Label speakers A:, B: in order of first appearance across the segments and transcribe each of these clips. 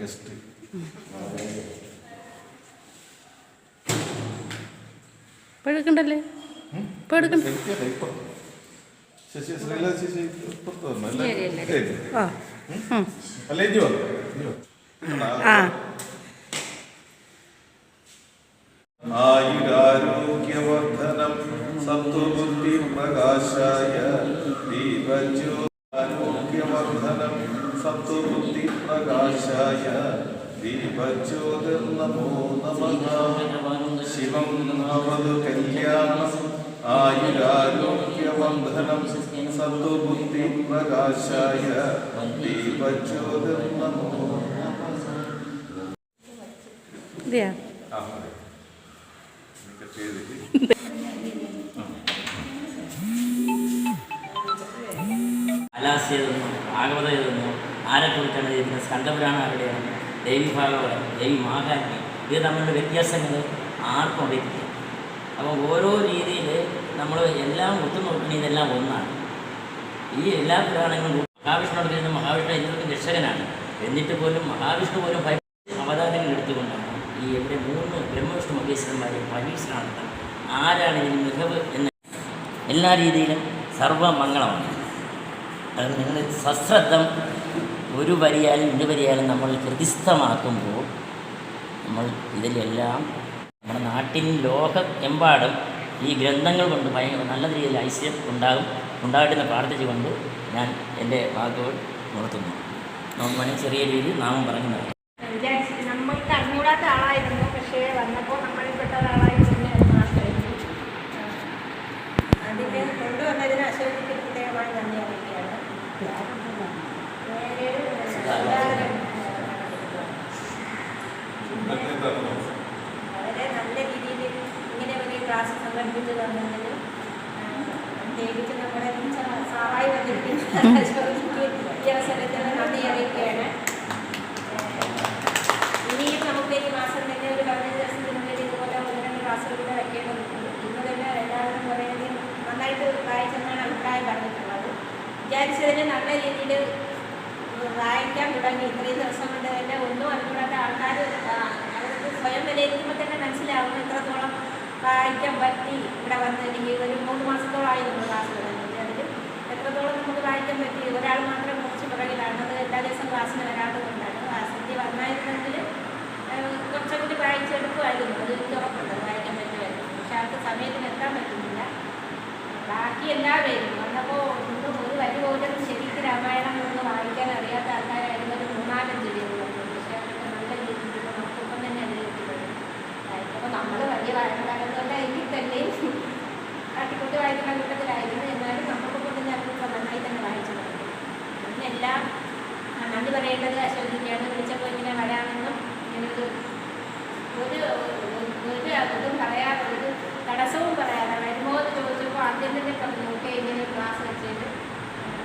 A: Guest.
B: ഇപ്പം എടുക്കണ്ടല്ലേ ഇപ്പം. എടുക്കണ്ട
A: ശശി ശ്രീല അല്ലേ?
B: ആ.
A: ആയുരാരോഗ്യവർദ്ധനം സത്വബുദ്ധി പ്രകാശായ ദീപജ്യോ ആരോഗ്യവർദ്ധനം സത്വബുദ്ധി പ്രകാശായ ദീപജ്യോതിർനമോ നമ ശിവം നവതു കല്യാണം ആയുരാരോഗ്യവർദ്ധനം സത്വബുദ്ധി പ്രകാശായ ദീപജ്യോതിർനമോ
B: ഇതെയാ
A: ആ മതി.
C: ആരെക്കുറിച്ചാണ് ചെയ്യുന്നത് സ്കന്ധപുരാണം ആരുടെയാണ്? ദേവി ഭാഗവതം ദേവി മഹാകാരി ഇത് തമ്മിലുള്ള വ്യത്യാസങ്ങൾ ആർക്കും അറിയത്തില്ല അപ്പോൾ ഓരോ രീതിയിൽ നമ്മൾ എല്ലാം ഒത്തുനോക്കണ ഇതെല്ലാം ഒന്നാണ്. ഈ എല്ലാ പുരാണങ്ങളും മഹാവിഷ്ണുവിടെ ചെയ്യുന്ന മഹാവിഷ്ണു എല്ലാവർക്കും രക്ഷകനാണ്. എന്നിട്ട് പോലും മഹാവിഷ്ണു പോലും ഭയ അവതാരങ്ങൾ എടുത്തുകൊണ്ടാണ് ഈ ഇവിടെ മൂന്ന് ബ്രഹ്മവിഷ്ണു മഹേശ്വരന്മാരെ പരീക്ഷണം ആരാണ് ഇതിന് മികവ് എന്ന് എല്ലാ രീതിയിലും സർവമംഗളമാണ്. അത് നിങ്ങൾ സശ്രദ്ധം ഒരു വരിയാലും രണ്ട് വരിയാലും നമ്മൾ ഹൃദിസ്ഥമാക്കുമ്പോൾ നമ്മൾ ഇതിലെല്ലാം നമ്മുടെ നാട്ടിൻ ലോക എമ്പാടും ഈ ഗ്രന്ഥങ്ങൾ കൊണ്ട് ഭയങ്കര നല്ല രീതിയിൽ ഐശ്വര്യം ഉണ്ടാകും ഉണ്ടാകട്ടെന്ന് പ്രാർത്ഥിച്ചുകൊണ്ട് ഞാൻ എന്റെ വാക്കുകൾ നിർത്തുന്നു. നമുക്ക് ചെറിയ രീതിയിൽ നാമം പറഞ്ഞു നൽകാം
D: നമ്മൾ അറിഞ്ഞൂടാത്ത ആളായിരുന്നു പക്ഷേ വന്നപ്പോൾ നമ്മളിൽ പെട്ട ഒരാളായിരുന്നു അത് മാറ്റമായിരുന്നു അതിന് കൊണ്ടുവന്നതിന് അശോകിക്ക് പ്രത്യേകമായി നന്ദി അറിയിക്കുകയാണ് വേറെ എല്ലാവരും വളരെ നല്ല രീതിയിൽ ഇങ്ങനെ ഒരു ക്ലാസ് സംഘടിപ്പിച്ച് തന്നതിന് ദേവിക്ക് നമ്മുടെ സാറായി വന്നിരിക്കുന്ന ഈ നമുക്ക് ഈ മാസം തന്നെ ഒരു പതിനഞ്ച് ദിവസത്തിനുള്ളിൽ ഇതുപോലെ ഒന്ന് രണ്ട് ക്ലാസ്സുകൾ കൂടെ വയ്ക്കേണ്ടതുണ്ട് ഇന്ന് തന്നെ എല്ലാവരും കുറേയധികം നന്നായിട്ട് വായിച്ചെന്നാണ് അഭിപ്രായം പറഞ്ഞിട്ടുള്ളത്. വിചാരിച്ചതിന് നല്ല രീതിയിൽ വായിക്കാൻ തുടങ്ങി. ഇത്രയും ദിവസം കൊണ്ട് തന്നെ ഒന്നും അറിഞ്ഞുകൂടാത്ത ആൾക്കാർ അവർക്ക് സ്വയം വിലയിരുത്തുമ്പോൾ തന്നെ മനസ്സിലാവും എത്രത്തോളം വായിക്കാൻ പറ്റി. ഇവിടെ വന്ന് എനിക്ക് ഒരു മൂന്ന് മാസത്തോളമായി നമ്മൾ ക്ലാസ് തുടങ്ങിയിട്ട് അതിൽ എത്രത്തോളം നമുക്ക് വായിക്കാൻ പറ്റി? ഒരാൾ മാത്രം കുറച്ച് പുറകിലാണ് അത് എല്ലാ ദിവസവും ക്ലാസ്സിന് വരാത്തത് കൊണ്ടാണ് ആസക്തി വന്നായിരുന്നെങ്കിൽ കുറച്ചൊക്കെ വായിച്ചെടുക്കുമായിരുന്നു അത് എനിക്ക് ഉറപ്പുണ്ട്. വായിക്കാൻ പറ്റുമായിരുന്നു. പക്ഷെ ആൾക്ക് സമയത്തിന് എത്താൻ പറ്റുന്നില്ല. ബാക്കി എല്ലാവരും വന്നപ്പോൾ ഒന്നും ഒരു വരി പോലും ശരിക്കും രാമായണം ഒന്ന് വായിക്കാൻ അറിയാത്ത ആൾക്കാരായിരുന്നു ഒരു മൂന്നാലഞ്ച് പേരുള്ളത് പക്ഷേ അവരൊക്കെ നല്ല രീതിയിൽ നമുക്കൊപ്പം തന്നെ അനുഭവിക്കുന്നത് അപ്പോൾ നമ്മൾ വലിയ വായനക്കാരെന്നല്ല എങ്കിൽ തന്നെയും കാട്ടിക്കൂട്ടി വായിക്കുന്ന കൂട്ടത്തിലായിരുന്നു. എന്നാലും നമുക്കിപ്പോൾ തന്നെ അതിപ്പോൾ നന്നായി തന്നെ വായിച്ചു അതിനെല്ലാം നന്ദി പറയേണ്ടത് അശോകിക്കാണ് വിളിച്ചപ്പോൾ ഇങ്ങനെ വരാമെന്നും ഇങ്ങനൊരു ഒരു ഒരു അതും പറയാതെ ഒരു തടസ്സവും പറയാതെ വരുമോ എന്ന് ചോദിച്ചപ്പോൾ ആദ്യം തന്നെ പറഞ്ഞു ഓക്കെ ഇങ്ങനെ ക്ലാസ് വെച്ചിട്ട്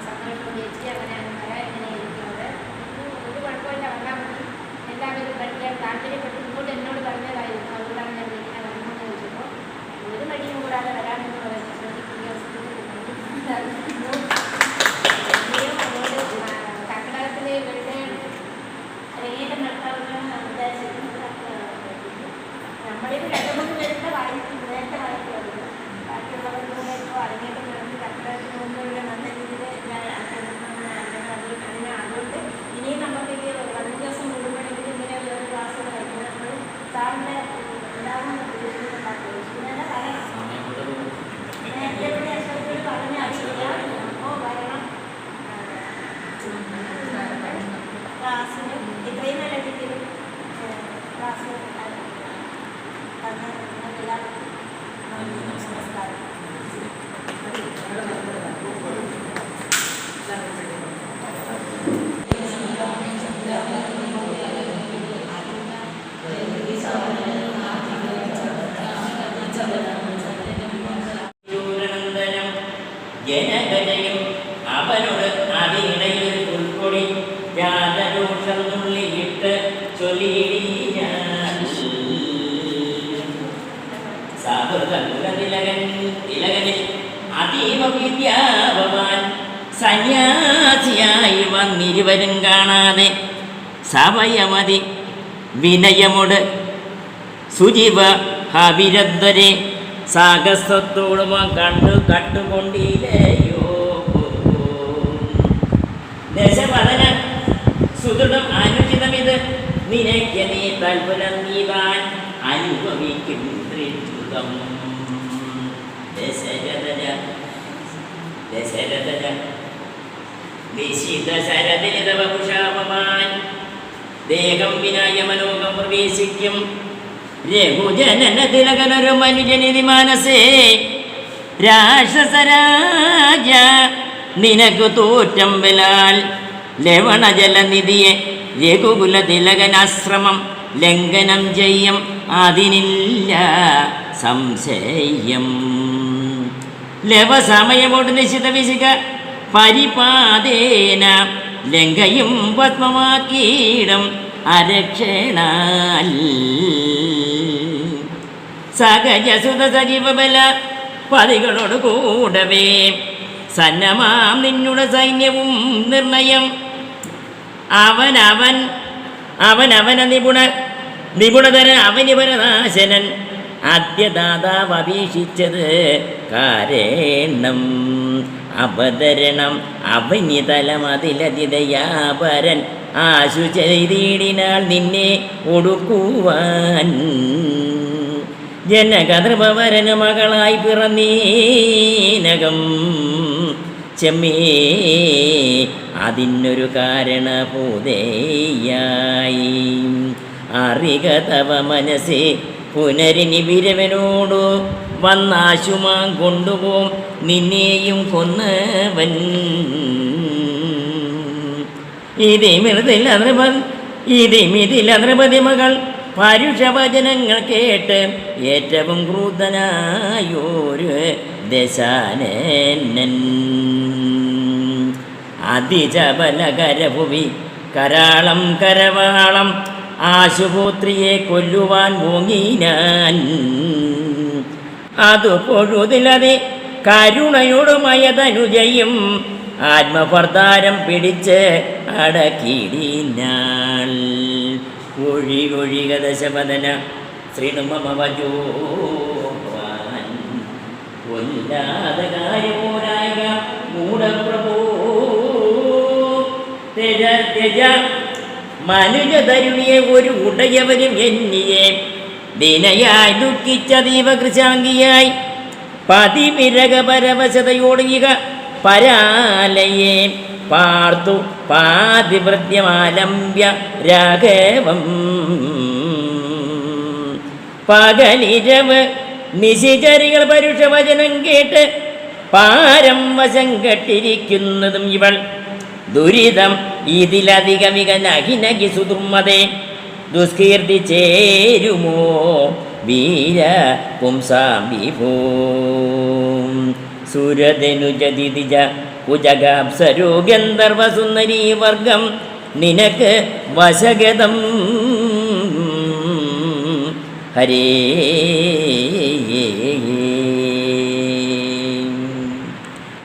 D: സന്തോഷം ചേച്ചി അങ്ങനെയാണ് വരാൻ ഇങ്ങനെ ഇരിക്കുന്നത് ഒരു ഒരു കുഴപ്പമില്ല വന്നാൽ മതി എല്ലാവരും പഠിക്കാൻ താല്പര്യപ്പെട്ട് ഇങ്ങോട്ട് എന്നോട് പറഞ്ഞതായിരുന്നു അതുകൊണ്ടാണ് ഞാൻ ഇങ്ങനെ വരുമോ എന്ന് ചോദിച്ചപ്പോൾ ഒരു മടിയും കൂടാതെ വരാമെന്ന് പറഞ്ഞു ശ്രദ്ധിക്കുക കർണാടകത്തിലെ ഇവരുടെ അരങ്ങേറ്റം നടത്താവുന്ന ഉദ്ദേശിക്കുന്നത് നമ്മളിൽ രണ്ട് മൂന്ന് പേരുടെ വായിക്കും നേരത്തെ വായിക്കുമായിരുന്നു ബാക്കിയുള്ളവരുടെ ഇപ്പോൾ അരങ്ങേറ്റം നടത്തി കർണാടകത്തിന് മുമ്പുള്ള നല്ല രീതിയിൽ അതിന് അതുകൊണ്ട് ഇനിയും നമുക്ക് ഈ പതിനഞ്ച് ദിവസം കൂടുമ്പോഴെങ്കിലും ഇങ്ങനെ ഒരു ക്ലാസ്സുകൾ വയ്ക്കുന്നത് നമ്മൾ സാറിന്റെ ഉണ്ടാകുന്ന പ്രതീക്ഷിക്കുന്നുണ്ടാക്കും പ്രതീക്ഷിക്കുന്നതല്ല പറയണം
C: സമയം കൂടുതൽ
D: നേരത്തെ ഇവിടെ അശോകോട് പറഞ്ഞ അറിയില്ല അപ്പോൾ വരണം ക്ലാസ്സിന് ഇത്രയും നല്ല രീതിയിൽ ക്ലാസ് എല്ലാവർക്കും നന്ദി നമസ്കാരം ൂരനന്ദനം
C: ജനഗജയും അവനോട് അതിനിടയിൽ അതീവ വിദ്യാഭവാൻ സന്യാസിയായി വന്നിരുവരും കാണാതെ സമയമതി വിനയമോട് സുജീവ ഹവിരദ്വരെ സാഹസത്തോടുമ കണ്ടു കട്ടുകൊണ്ടില്ലയോ? ദശവദന സുദൃഢം അനുചിതമിത് നിനയ്ക്ക് നീ തൽപുരം നീവാൻ അനുഭവിക്കും ദേഹം വിനായ മനോകം പ്രവേശിക്കും. മാനസേ. രാക്ഷസരാജ നിനക്ക് തൂറ്റം വിലാൽ ലവണജലനിധിയെ രഘുകുല തിലകനാശ്രമം ലംഘനം ചെയ്യം അതിനില്ല സംശയം. ലവസമയമോട് നിശ്ചിത വിശിക പരിപാതേന ലങ്കയും പത്മമാക്കീടം അരക്ഷണാൽ. സജീവ സജീവബല പതികളോട് കൂടവേ സന്നമാം നിന്നുടെ സൈന്യവും നിർണയം. അവനവൻ അവനവന നിപുണ നിപുണതരൻ അവനിപരനാശനൻ ആദ്യദാതാവ് അപേക്ഷിച്ചത് കാരേണം അവതരണം അവനിതലമതിലതിദയാപരൻ ആശു ചെയ്തിടിനാൾ നിന്നെ ഒടുക്കുവാൻ. ജനകതൃപവരന് മകളായി പിറന്നീനകം. ചെമ്മേ അതിനൊരു കാരണഭൂതയായി അറിക തവ മനസ്സേ പുനരിനി വിരവനോടു വന്നാശുമാൻ കൊണ്ടുപോം നിന്നെയും കൊന്നവൻ ഇതേ മൃതിൽ നൃപ ഇതേ മിതിൽ നൃപതി മകൾ പരുഷവചനങ്ങൾ കേട്ട് ഏറ്റവും ക്രൂതനായൊരു ദശാനൻ അതിജബലകരഭുവി കരാളം കരവാളം ആശുപത്രിയെ കൊല്ലുവാൻ ഓങ്ങിനാൻ. അത് പൊഴുതിലതെ കരുണയോടുമയതനുജയും ആത്മഭർത്താരം പിടിച്ച് അടക്കിടിനാൾ ഒഴി ഒഴിക ദശപദന ശ്രീണുമവജോ കൊല്ലാതെ മൂടപ്രഭോ. തെജ തെജ മനുജതരുണിയെ ഒരു ഉടയവരും എന്നിയെ ദിനയായി ദുഃഖിച്ച ദീപകൃശാംഗിയായി പതിവിരക പരവശതയോടുക പരാലയെ. പാർത്തു പാതിവൃത്യമാലംബ്യ രാഘവം. പകലിരവ് നിശിചരികൾ പരുഷ വചനം കേട്ട് പാരം വശം കെട്ടിരിക്കുന്നതും ഇവൾ. ദുരിതം ഇതിലധികമിക നഹിനകി സുദുർമതേ ദുഷ്കീർത്തി ചേരുമോ വീര പുംസാം വിഭൂ സുരധനുജതിജ കുജഗാപ്സരോ ഗന്ധർവസുന്ദരീ വർഗം നിനക്ക് വശഗതം. ഹരേ